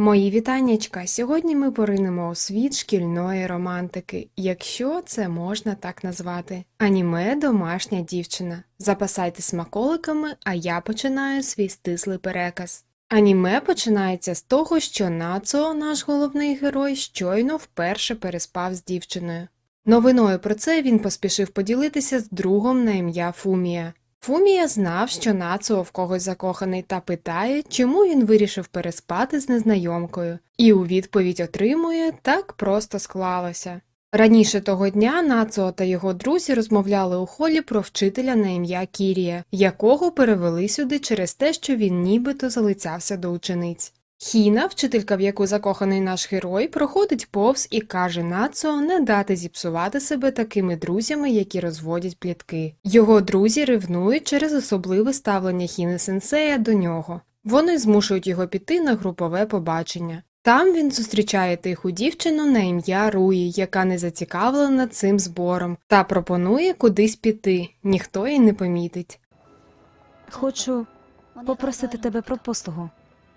Мої вітаннячка! Сьогодні ми поринемо у світ шкільної романтики, якщо це можна так назвати. Аніме домашня дівчина. Запасайте смаколиками, а я починаю свій стислий переказ. Аніме починається з того, що Нацо, наш головний герой, щойно вперше переспав з дівчиною. Новиною про це він поспішив поділитися з другом на ім'я Фумія. Фумія знав, що Нацуо в когось закоханий та питає, чому він вирішив переспати з незнайомкою, і у відповідь отримує так просто склалося. Раніше того дня Нацуо та його друзі розмовляли у холі про вчителя на ім'я Кірія, якого перевели сюди через те, що він нібито залицявся до учениць. Хіна, вчителька, в яку закоханий наш герой, проходить повз і каже Нацуо не дати зіпсувати себе такими друзями, які розводять плітки. Його друзі ревнують через особливе ставлення Хіни Сенсея до нього. Вони змушують його піти на групове побачення. Там він зустрічає тиху дівчину на ім'я Руї, яка не зацікавлена цим збором, та пропонує кудись піти, ніхто її не помітить. Хочу попросити тебе про послугу.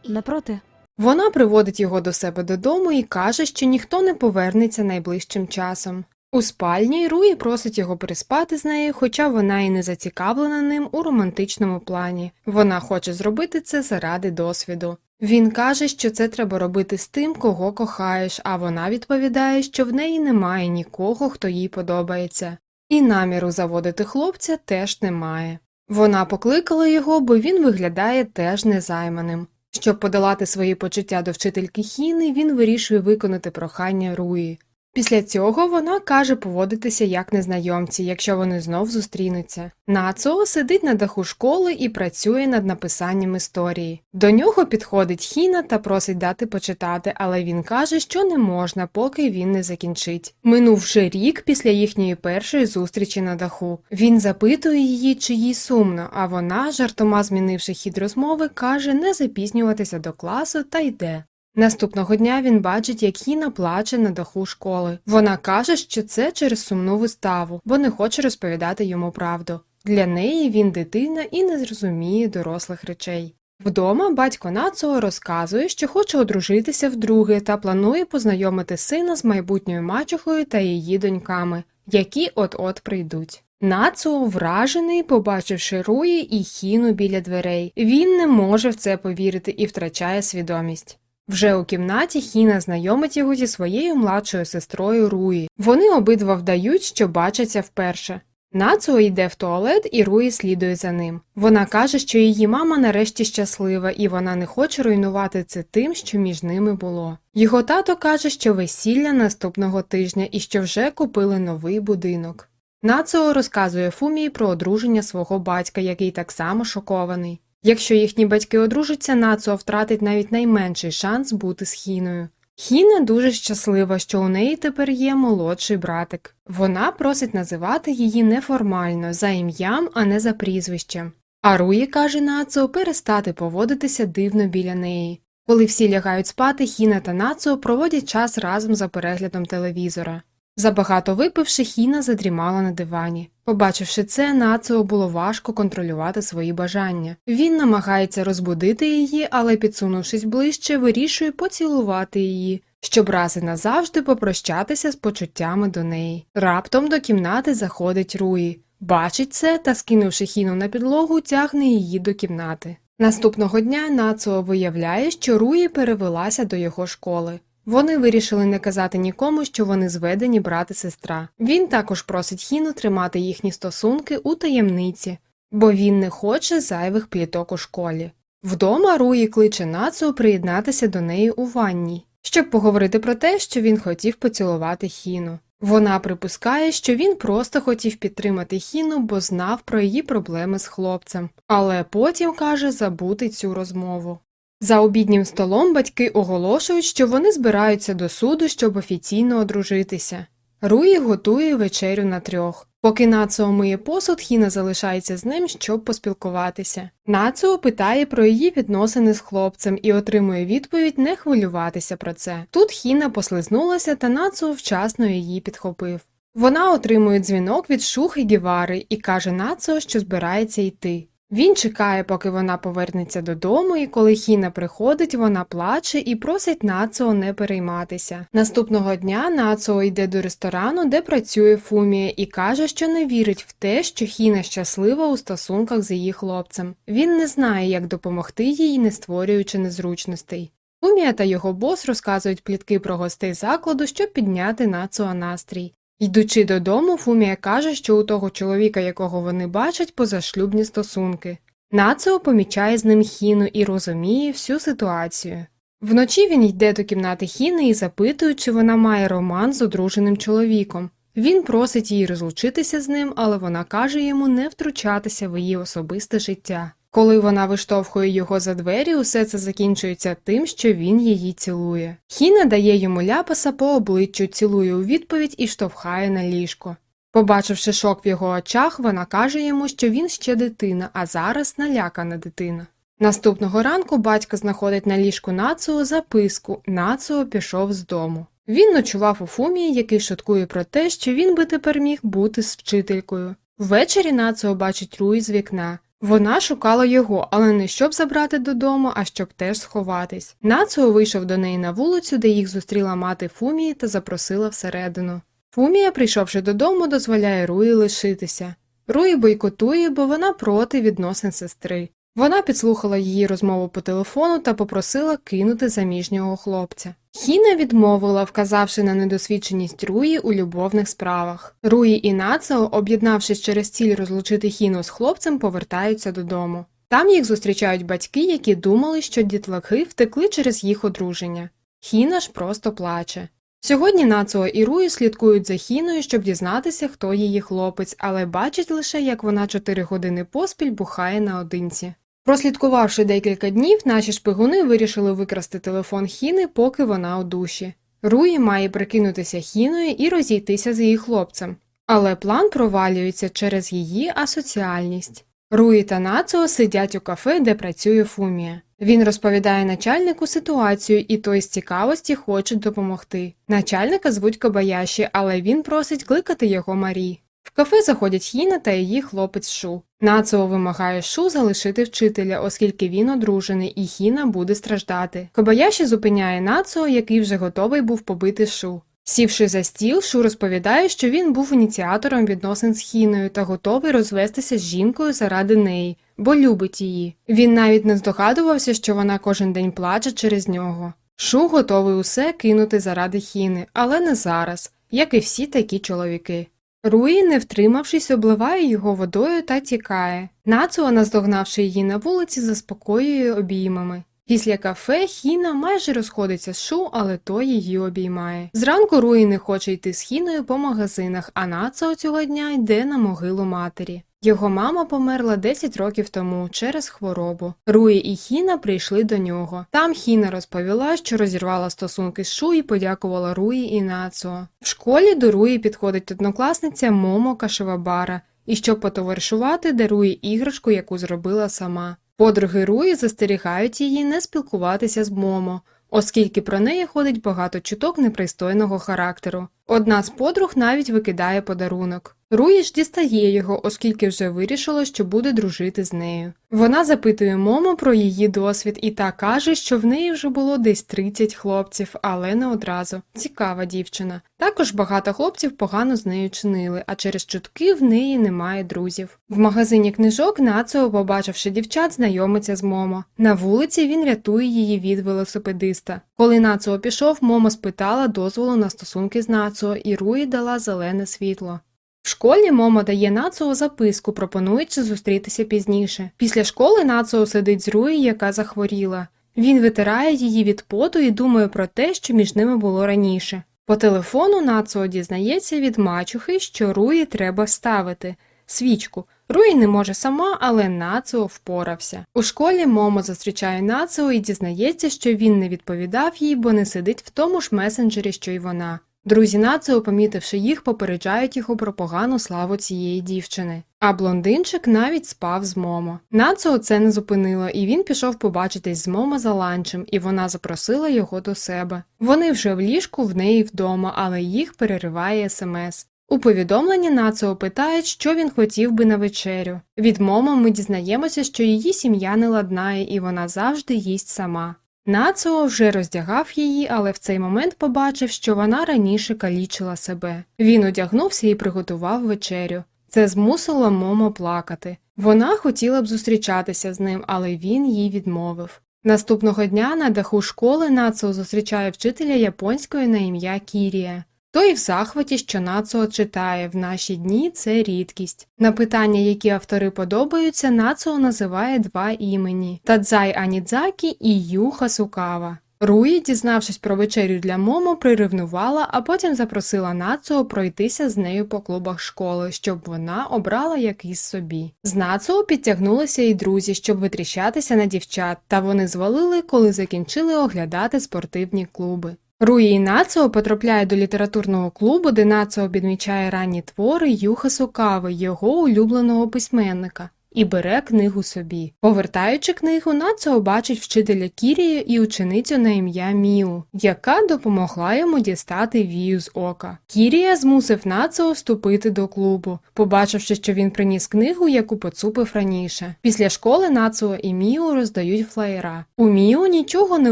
Не проти? Вона приводить його до себе додому і каже, що ніхто не повернеться найближчим часом. У спальні Руї просить його переспати з нею, хоча вона і не зацікавлена ним у романтичному плані. Вона хоче зробити це заради досвіду. Він каже, що це треба робити з тим, кого кохаєш, а вона відповідає, що в неї немає нікого, хто їй подобається. І наміру заводити хлопця теж немає. Вона покликала його, бо він виглядає теж незайманим. Щоб подолати свої почуття до вчительки Хіни, він вирішує виконати прохання Руї. Після цього вона каже поводитися як незнайомці, якщо вони знов зустрінуться. Нацуо сидить на даху школи і працює над написанням історії. До нього підходить Хіна та просить дати почитати, але він каже, що не можна, поки він не закінчить. Минув вже рік після їхньої першої зустрічі на даху. Він запитує її, чи їй сумно, а вона, жартома змінивши хід розмови, каже не запізнюватися до класу та йде. Наступного дня він бачить, як Хіна плаче на даху школи. Вона каже, що це через сумну виставу, бо не хоче розповідати йому правду. Для неї він дитина і не зрозуміє дорослих речей. Вдома батько Нацуо розказує, що хоче одружитися вдруге та планує познайомити сина з майбутньою мачухою та її доньками, які от-от прийдуть. Нацуо вражений, побачивши Руї і Хіну біля дверей. Він не може в це повірити і втрачає свідомість. Вже у кімнаті Хіна знайомить його зі своєю младшою сестрою Руї. Вони обидва вдають, що бачаться вперше. Нацуо йде в туалет, і Руї слідує за ним. Вона каже, що її мама нарешті щаслива, і вона не хоче руйнувати це тим, що між ними було. Його тато каже, що весілля наступного тижня і що вже купили новий будинок. Нацуо розказує Фумії про одруження свого батька, який так само шокований. Якщо їхні батьки одружаться, Нацуо втратить навіть найменший шанс бути з Хіною. Хіна дуже щаслива, що у неї тепер є молодший братик. Вона просить називати її неформально, за ім'ям, а не за прізвищем. А Руї каже Нацуо перестати поводитися дивно біля неї. Коли всі лягають спати, Хіна та Нацуо проводять час разом за переглядом телевізора. Забагато випивши, Хіна задрімала на дивані. Побачивши це, Нацуо було важко контролювати свої бажання. Він намагається розбудити її, але, підсунувшись ближче, вирішує поцілувати її, щоб раз і назавжди попрощатися з почуттями до неї. Раптом до кімнати заходить Руї. Бачить це та, скинувши хіну на підлогу, тягне її до кімнати. Наступного дня Нацуо виявляє, що Руї перевелася до його школи. Вони вирішили не казати нікому, що вони зведені брат і сестра. Він також просить Хіну тримати їхні стосунки у таємниці, бо він не хоче зайвих пліток у школі. Вдома Руї кличе Нацу приєднатися до неї у ванній, щоб поговорити про те, що він хотів поцілувати Хіну. Вона припускає, що він просто хотів підтримати Хіну, бо знав про її проблеми з хлопцем, але потім каже забути цю розмову. За обіднім столом батьки оголошують, що вони збираються до суду, щоб офіційно одружитися. Руї готує вечерю на трьох. Поки Нацуо миє посуд, Хіна залишається з ним, щоб поспілкуватися. Нацуо питає про її відносини з хлопцем і отримує відповідь не хвилюватися про це. Тут Хіна послизнулася, та Нацуо вчасно її підхопив. Вона отримує дзвінок від Шухи Гівари і каже Нацуо, що збирається йти. Він чекає, поки вона повернеться додому, і коли Хіна приходить, вона плаче і просить Нацуо не перейматися. Наступного дня Нацуо йде до ресторану, де працює Фумія, і каже, що не вірить в те, що Хіна щаслива у стосунках з її хлопцем. Він не знає, як допомогти їй, не створюючи незручностей. Фумія та його бос розказують плітки про гостей закладу, щоб підняти Нацуо настрій. Йдучи додому, Фумія каже, що у того чоловіка, якого вони бачать, позашлюбні стосунки. Нацуо помічає з ним Хіну і розуміє всю ситуацію. Вночі він йде до кімнати Хіни і запитує, чи вона має роман з одруженим чоловіком. Він просить її розлучитися з ним, але вона каже йому не втручатися в її особисте життя. Коли вона виштовхує його за двері, усе це закінчується тим, що він її цілує. Хіна дає йому ляпаса по обличчю, цілує у відповідь і штовхає на ліжко. Побачивши шок в його очах, вона каже йому, що він ще дитина, а зараз налякана дитина. Наступного ранку батько знаходить на ліжку Нацуо записку Нацуо пішов з дому. Він ночував у Фумії, який шуткує про те, що він би тепер міг бути з вчителькою. Ввечері Нацуо бачить Руї з вікна. Вона шукала його, але не щоб забрати додому, а щоб теж сховатись. Нацуо вийшов до неї на вулицю, де їх зустріла мати Фумії та запросила всередину. Фумія, прийшовши додому, дозволяє Руї лишитися. Руї бойкотує, бо вона проти відносин сестри. Вона підслухала її розмову по телефону та попросила кинути заміжнього хлопця. Хіна відмовила, вказавши на недосвідченість Руї у любовних справах. Руї і Нацао, об'єднавшись через ціль розлучити Хіну з хлопцем, повертаються додому. Там їх зустрічають батьки, які думали, що дітлахи втекли через їх одруження. Хіна ж просто плаче. Сьогодні Нацуо і Руї слідкують за Хіною, щоб дізнатися, хто її хлопець, але бачать лише, як вона чотири години поспіль бухає наодинці. Прослідкувавши декілька днів, наші шпигуни вирішили викрасти телефон Хіни, поки вона у душі. Руї має прикинутися Хіною і розійтися з її хлопцем. Але план провалюється через її асоціальність. Руї та Нацуо сидять у кафе, де працює Фумія. Він розповідає начальнику ситуацію, і той з цікавості хоче допомогти. Начальника звуть Кобаяші, але він просить кликати його Марі. В кафе заходять Хіна та її хлопець Шу. Нацуо вимагає Шу залишити вчителя, оскільки він одружений, і Хіна буде страждати. Кобаяші зупиняє Нацуо, який вже готовий був побити Шу. Сівши за стіл, Шу розповідає, що він був ініціатором відносин з Хіною та готовий розвестися з жінкою заради неї, бо любить її. Він навіть не здогадувався, що вона кожен день плаче через нього. Шу готовий усе кинути заради Хіни, але не зараз, як і всі такі чоловіки. Руї, не втримавшись, обливає його водою та тікає. Нацуа, наздогнавши її на вулиці, заспокоює обіймами. Після кафе Хіна майже розходиться з Шу, але той її обіймає. Зранку Руї не хоче йти з Хіною по магазинах, а Нацуо цього дня йде на могилу матері. Його мама померла 10 років тому через хворобу. Руї і Хіна прийшли до нього. Там Хіна розповіла, що розірвала стосунки з Шу і подякувала Руї і Нацуо. В школі до Руї підходить однокласниця Момо Кашевабара і щоб потоваришувати, дарує іграшку, яку зробила сама. Подруги Руї застерігають її не спілкуватися з Момо, оскільки про неї ходить багато чуток непристойного характеру. Одна з подруг навіть викидає подарунок. Руї ж дістає його, оскільки вже вирішила, що буде дружити з нею. Вона запитує Момо про її досвід і та каже, що в неї вже було десь 30 хлопців, але не одразу. Цікава дівчина. Також багато хлопців погано з нею чинили, а через чутки в неї немає друзів. В магазині книжок Нацуо, побачивши дівчат, знайомиться з Момо. На вулиці він рятує її від велосипедиста. Коли Нацуо пішов, Момо спитала дозволу на стосунки з Нацуо, і Руї дала зелене світло. В школі Момо дає Нацуо записку, пропонуючи зустрітися пізніше. Після школи Нацуо сидить з Руї, яка захворіла. Він витирає її від поту і думає про те, що між ними було раніше. По телефону Нацуо дізнається від мачухи, що Руї треба ставити свічку. Руї не може сама, але Нацуо впорався. У школі Момо зустрічає Нацуо і дізнається, що він не відповідав їй, бо не сидить в тому ж месенджері, що й вона. Друзі Нацуо, помітивши їх, попереджають його про погану славу цієї дівчини. А блондинчик навіть спав з Момо. Нацуо це не зупинило, і він пішов побачитись з Момо за ланчем, і вона запросила його до себе. Вони вже в ліжку в неї вдома, але їх перериває смс. У повідомленні Нацуо питають, що він хотів би на вечерю. Від Момо ми дізнаємося, що її сім'я не ладнає і вона завжди їсть сама. Нацуо вже роздягав її, але в цей момент побачив, що вона раніше калічила себе. Він одягнувся і приготував вечерю. Це змусило Момо плакати. Вона хотіла б зустрічатися з ним, але він їй відмовив. Наступного дня на даху школи Нацуо зустрічає вчителя японської на ім'я Кірія. Той в захваті, що Нацуо читає в наші дні це рідкість. На питання, які автори подобаються, Нацуо називає два імені Тадзай Анідзакі і Ю Хасукава. Руї, дізнавшись про вечерю для Момо, приревнувала, а потім запросила Нацуо пройтися з нею по клубах школи, щоб вона обрала якийсь собі. З Нацуо підтягнулися і друзі, щоб витріщатися на дівчат, та вони звалили, коли закінчили оглядати спортивні клуби. Руї і Нацуо потрапляє до літературного клубу, де Нацо підмічає ранні твори Юха Сукави, його улюбленого письменника, і бере книгу собі. Повертаючи книгу, Нацуо бачить вчителя Кірію і ученицю на ім'я Міу, яка допомогла йому дістати вію з ока. Кірія змусив Нацуо вступити до клубу, побачивши, що він приніс книгу, яку поцупив раніше. Після школи Нацуо і Міу роздають флаєра. У Міу нічого не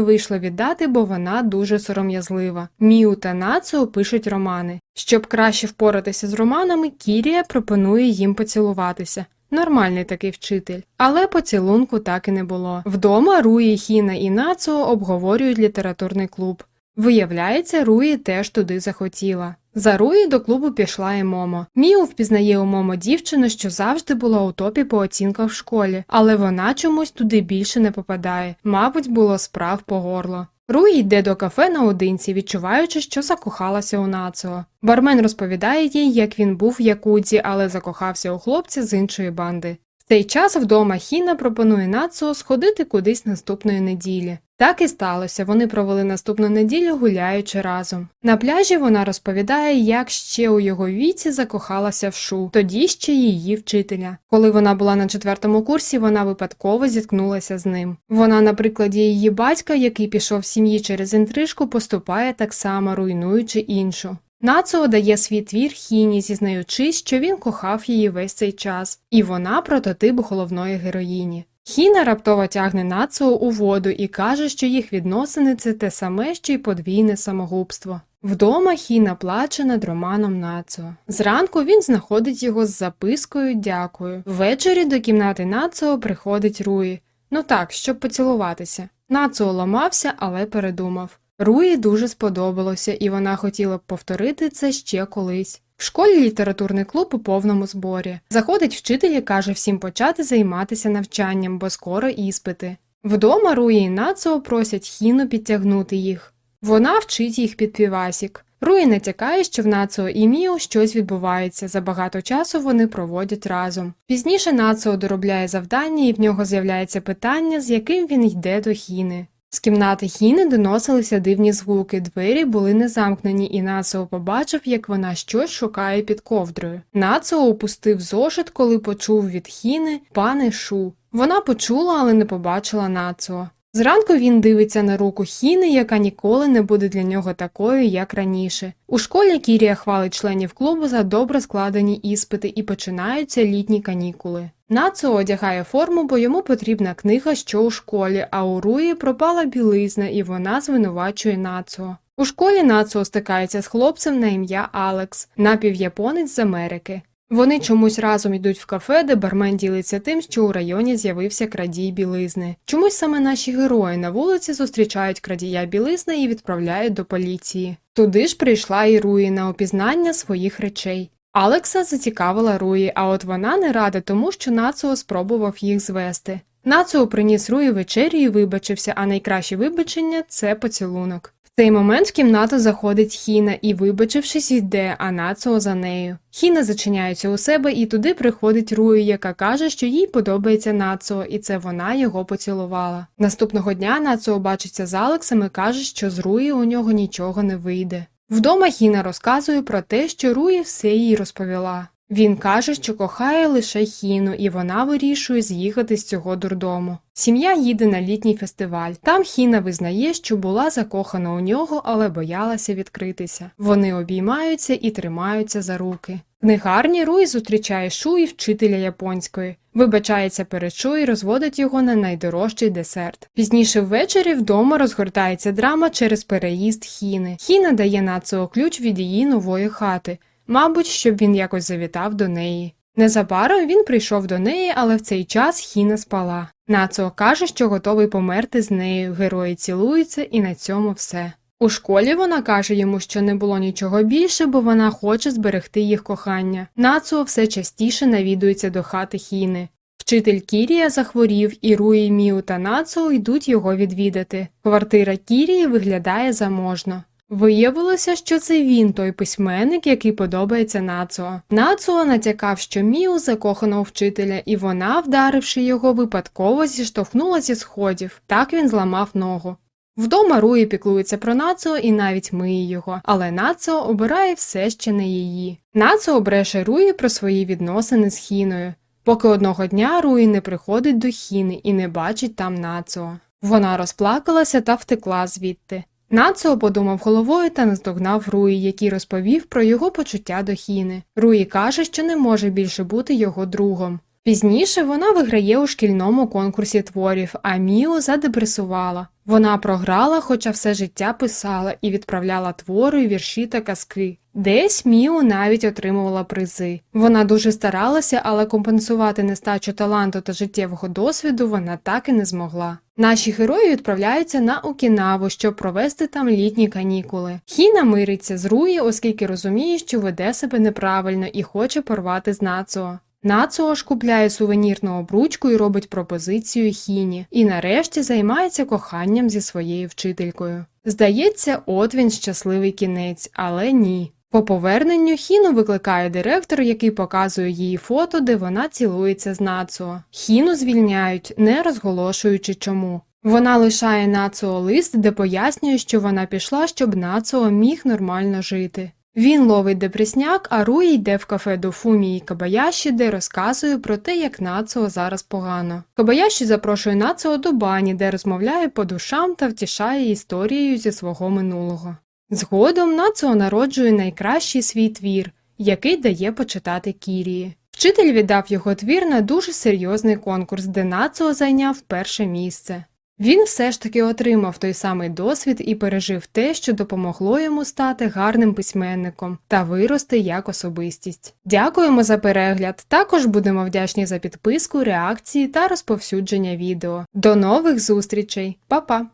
вийшло віддати, бо вона дуже сором'язлива. Міу та Нацуо пишуть романи. Щоб краще впоратися з романами, Кірія пропонує їм поцілуватися. Нормальний такий вчитель, але поцілунку так і не було. Вдома Руї, Хіна і Нацуо обговорюють літературний клуб. Виявляється, Руї теж туди захотіла. За Руї до клубу пішла і Момо. Міу впізнає у Момо дівчину, що завжди була у топі по оцінках в школі, але вона чомусь туди більше не попадає. Мабуть, було справ по горло. Руї йде до кафе наодинці, відчуваючи, що закохалася у Нацо. Бармен розповідає їй, як він був в Якудзі, але закохався у хлопця з іншої банди. В цей час вдома Хіна пропонує Нацуо сходити кудись наступної неділі. Так і сталося, вони провели наступну неділю гуляючи разом. На пляжі вона розповідає, як ще у його віці закохалася в Шу, тоді ще її вчителя. Коли вона була на четвертому курсі, вона випадково зіткнулася з ним. Вона, на прикладі її батька, який пішов з сім'ї через інтрижку, поступає так само, руйнуючи іншу. Нацуо дає свій твір Хіні, зізнаючись, що він кохав її весь цей час, і вона прототип головної героїні. Хіна раптово тягне Нацуо у воду і каже, що їх відносини це те саме, що й подвійне самогубство. Вдома Хіна плаче над романом Нацуо. Зранку він знаходить його з запискою Дякую. Ввечері до кімнати Нацуо приходить Руї. Ну так, щоб поцілуватися. Нацуо ламався, але передумав. Руї дуже сподобалося, і вона хотіла б повторити це ще колись. В школі літературний клуб у повному зборі. Заходить вчитель і каже всім почати займатися навчанням, бо скоро іспити. Вдома Руї і Нацуо просять Хіну підтягнути їх. Вона вчить їх під півасік. Руї натякає, що в Нацуо і Міо щось відбувається, забагато часу вони проводять разом. Пізніше Нацуо доробляє завдання і в нього з'являється питання, з яким він йде до Хіни. З кімнати Хіни доносилися дивні звуки, двері були не замкнені, і нацео побачив, як вона щось шукає під ковдрою. Нацео опустив зошит, коли почув від Хіни пане Шу. Вона почула, але не побачила Нацуо. Зранку він дивиться на руку Хіни, яка ніколи не буде для нього такою, як раніше. У школі Кірія хвалить членів клубу за добре складені іспити і починаються літні канікули. Нацуо одягає форму, бо йому потрібна книга, що у школі, а у Руї пропала білизна, і вона звинувачує Нацуо. У школі Нацуо стикається з хлопцем на ім'я Алекс, напівяпонець з Америки. Вони чомусь разом йдуть в кафе, де бармен ділиться тим, що у районі з'явився крадій білизни. Чомусь саме наші герої на вулиці зустрічають крадія білизни і відправляють до поліції. Туди ж прийшла і Руї на опізнання своїх речей. Алекса зацікавила Руї, а от вона не рада тому, що Нацуо спробував їх звести. Нацуо приніс Руї вечерю і вибачився, а найкраще вибачення це поцілунок. Цей момент в кімнату заходить Хіна і, вибачившись, йде, а Нацуо за нею. Хіна зачиняється у себе і туди приходить Руї, яка каже, що їй подобається Нацуо, і це вона його поцілувала. Наступного дня Нацуо бачиться з Алексом і каже, що з Руї у нього нічого не вийде. Вдома Хіна розказує про те, що Руї все їй розповіла. Він каже, що кохає лише Хіну, і вона вирішує з'їхати з цього дурдому. Сім'я їде на літній фестиваль. Там Хіна визнає, що була закохана у нього, але боялася відкритися. Вони обіймаються і тримаються за руки. Книгарні Руї зустрічає Шуї, вчителя японської, вибачається перед Шу і розводить його на найдорожчий десерт. Пізніше ввечері вдома розгортається драма через переїзд Хіни. Хіна дає Нацуо ключ від її нової хати, мабуть, щоб він якось завітав до неї. Незабаром він прийшов до неї, але в цей час Хіна спала. Нацуо каже, що готовий померти з нею, герої цілуються, і на цьому все. У школі вона каже йому, що не було нічого більше, бо вона хоче зберегти їх кохання. Нацуо все частіше навідується до хати Хіни. Вчитель Кірія захворів, і Руї, Міу та Нацуо йдуть його відвідати. Квартира Кірії виглядає заможно. Виявилося, що це він той письменник, який подобається Нацуо. Нацуо натякав, що Міу закохана у вчителя, і вона, вдаривши його, випадково зіштовхнула зі сходів. Так він зламав ногу. Вдома Руї піклується про Нацуо і навіть миє його, але Нацуо обирає все ще не її. Нацуо бреше Руї про свої відносини з Хіною, поки одного дня Руї не приходить до Хіни і не бачить там Нацуо. Вона розплакалася та втекла звідти. Нацуо подумав головою та наздогнав Руї, який розповів про його почуття до Хіни. Руї каже, що не може більше бути його другом. Пізніше вона виграє у шкільному конкурсі творів, а Міо задепресувала. Вона програла, хоча все життя писала і відправляла твори, вірші та казки. Десь Міу навіть отримувала призи. Вона дуже старалася, але компенсувати нестачу таланту та життєвого досвіду вона так і не змогла. Наші герої відправляються на Окінаву, щоб провести там літні канікули. Хіна мириться з Руї, оскільки розуміє, що веде себе неправильно і хоче порвати з Нацуо. Нацуо ж купляє сувенірну обручку і робить пропозицію Хіні, і нарешті займається коханням зі своєю вчителькою. Здається, от він щасливий кінець, але ні. По поверненню Хіну викликає директор, який показує її фото, де вона цілується з Нацуо. Хіну звільняють, не розголошуючи чому. Вона лишає Нацуо лист, де пояснює, що вона пішла, щоб Нацуо міг нормально жити. Він ловить депресняк, а Руї йде в кафе до Фумії Кабаяші, де розказує про те, як Нацуо зараз погано. Кабаяші запрошує Нацуо до бані, де розмовляє по душам та втішає історією зі свого минулого. Згодом Нацуо народжує найкращий свій твір, який дає почитати Кірії. Вчитель віддав його твір на дуже серйозний конкурс, де Нацуо зайняв перше місце. Він все ж таки отримав той самий досвід і пережив те, що допомогло йому стати гарним письменником та вирости як особистість. Дякуємо за перегляд. Також будемо вдячні за підписку, реакції та розповсюдження відео. До нових зустрічей, Па-па!